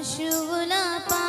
আশুলা পা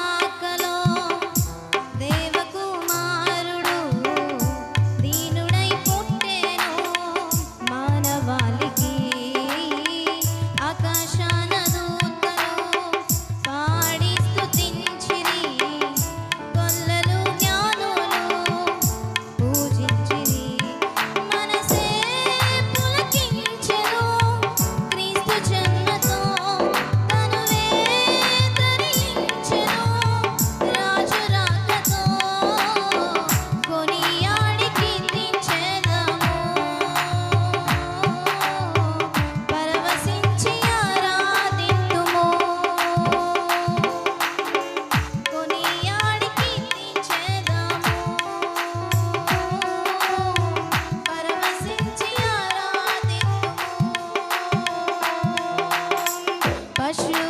should.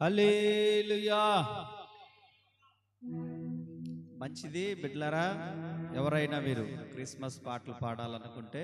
Alleluia మంచిది బిడ్లరా ఎవరైనా మీరు క్రిస్మస్ పాటలు పాడాలనుకుంటే